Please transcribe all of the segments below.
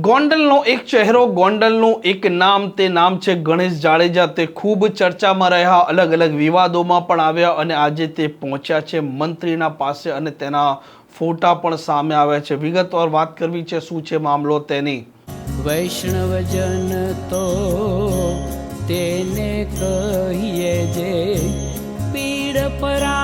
ગોંડલનો એક ચહેરો, ગોંડલનું એક નામ, તે નામ છે ગણેશ જાડેજા. તે ખૂબ ચર્ચામાં રહ્યા અલગ અલગ વિવાદોમાં પણ આવ્યા અને આજે તે પહોંચ્યા છે મંત્રીના પાસે અને તેના ફોટા પણ સામે આવ્યા છે. વિગતવાર વાત કરવી છે, શું છે મામલો તેની? વૈષ્ણવજન તો તેને કહીએ જે પીડ પરાઈ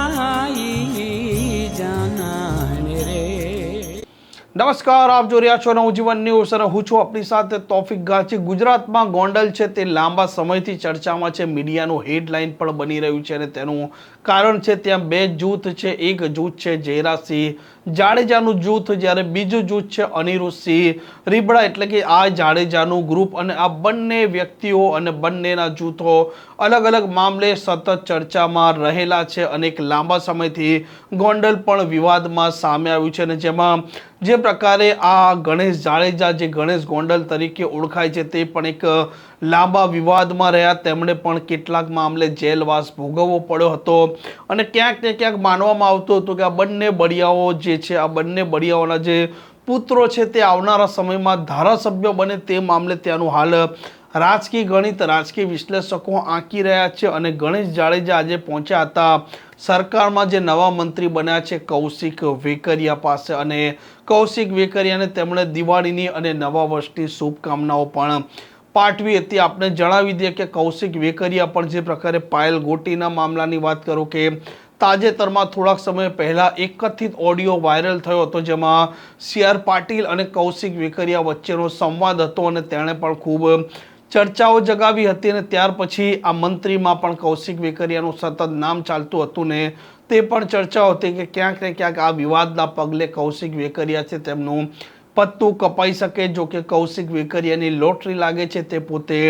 નમસ્કાર, આપ જો રહ્યા છો નવજીવન ન્યૂઝ અને હું છું આપણી સાથે તોફિક ગાચી. ગુજરાતમાં ગોંડલ છે તે લાંબા સમયથી ચર્ચામાં છે. મીડિયાનું હેડલાઇન પણ બની રહ્યું છે અને તેનું કારણ છે ત્યાં બે જૂથ છે. એક જૂથ છે જયરાસિંહ જાડેજાનું જૂથ, જ્યારે બીજું જૂથ છે અનિરુદ્ધસિંહ રીબડા. એટલે કે આ જાડેજાનું ગ્રુપ અને આ બંને વ્યક્તિઓ અને બંનેના જૂથો અલગ અલગ મામલે સતત ચર્ચામાં રહેલા છે. અને એક લાંબા સમયથી ગોંડલ પણ વિવાદમાં સામે આવ્યું છે અને જેમાં જે પ્રકારે આ ગણેશ જાડેજા જે ગણેશ ગોંડલ તરીકે ઓળખાય છે, તે પણ એક લાંબા વિવાદમાં રહ્યા. તેમણે પણ કેટલાક મામલે જેલવાસ ભોગવવો પડ્યો હતો. અને ક્યાંક ને ક્યાંક માનવામાં આવતું હતું કે આ બંને બળિયાઓ જે છે, આ બંને બળિયાઓના જે પુત્રો છે, તે આવનારા સમયમાં ધારાસભ્ય બને તે મામલે ત્યાંનું હાલ રાજકીય ગણિત, રાજકીય વિશ્લેષકો આંકી રહ્યા છે અને ગણેશ જાડેજા આજે પહોંચ્યા હતા સરકારમાં જે નવા મંત્રી બન્યા છે કૌશિક વેકરિયા પાસે. અને કૌશિક વેકરિયાને તેમણે દિવાળીની અને નવા વર્ષની શુભકામનાઓ પણ પાઠવી હતી. આપણે જણાવી દઈએ કે કૌશિક વેકરિયા પણ જે પ્રકારે પાયલ ગોટીના મામલાની વાત કરું કે તાજેતરમાં થોડાક સમય પહેલાં એક ઓડિયો વાયરલ થયો હતો જેમાં સી આર પાટીલ અને કૌશિક વેકરિયા વચ્ચેનો સંવાદ હતો અને તેણે પણ ખૂબ ચર્ચાઓ જગાવી હતી અને ત્યાર પછી આ મંત્રીમાં પણ કૌશિક વેકરિયાનું સતત નામ ચાલતું હતું ને તે પણ ચર્ચાઓ હતી કે ક્યાંક ને ક્યાંક આ વિવાદના પગલે કૌશિક વેકરિયા છે તેમનું પત્તું કપાઈ શકે. જો કે કૌશિક વેકરિયાની લોટરી લાગે છે તે પોતે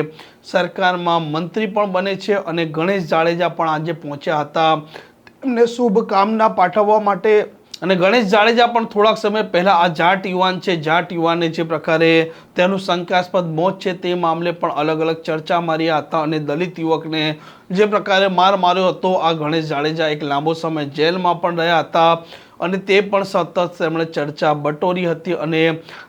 સરકારમાં મંત્રી પણ બને છે અને ગણેશ જાડેજા પણ આજે પહોંચ્યા હતા. તેમને શુભકામના પાઠવવા માટે અને ગણેશ જાડેજા પણ થોડાક સમય પહેલા આ જાટ યુવાન છે. જાટ યુવાને જે પ્રકારે તેનું શંકાસ્પદ મોત છે તે મામલે પણ અલગ અલગ ચર્ચા માર્યા હતા અને દલિત યુવકને જે પ્રકારે માર માર્યો હતો, આ ગણેશ જાડેજા એક લાંબો સમય જેલમાં પણ રહ્યા હતા. અને તે પણ સતત તેમણે ચર્ચા બટોરી હતી અને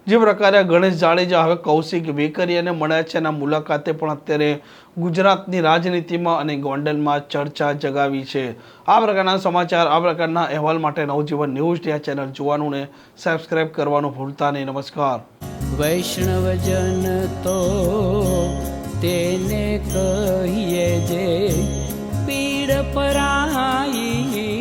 જે પ્રકારે ગણેશ જાડેજા હવે કૌશિક વેકરિયાને મળ્યા છે એના મુલાકાતે પણ અત્યારે ગુજરાતની રાજનીતિમાં અને ગોંડલમાં ચર્ચા જગાવી છે. આ પ્રકારના સમાચાર, આ પ્રકારના અહેવાલ માટે નવજીવન ન્યૂઝ આ ચેનલ જોવાનું ને સબસ્ક્રાઈબ કરવાનું ભૂલતા નહીં. નમસ્કાર. વૈષ્ણવજન તો તેને કહીએ જે પીડ પરાઈ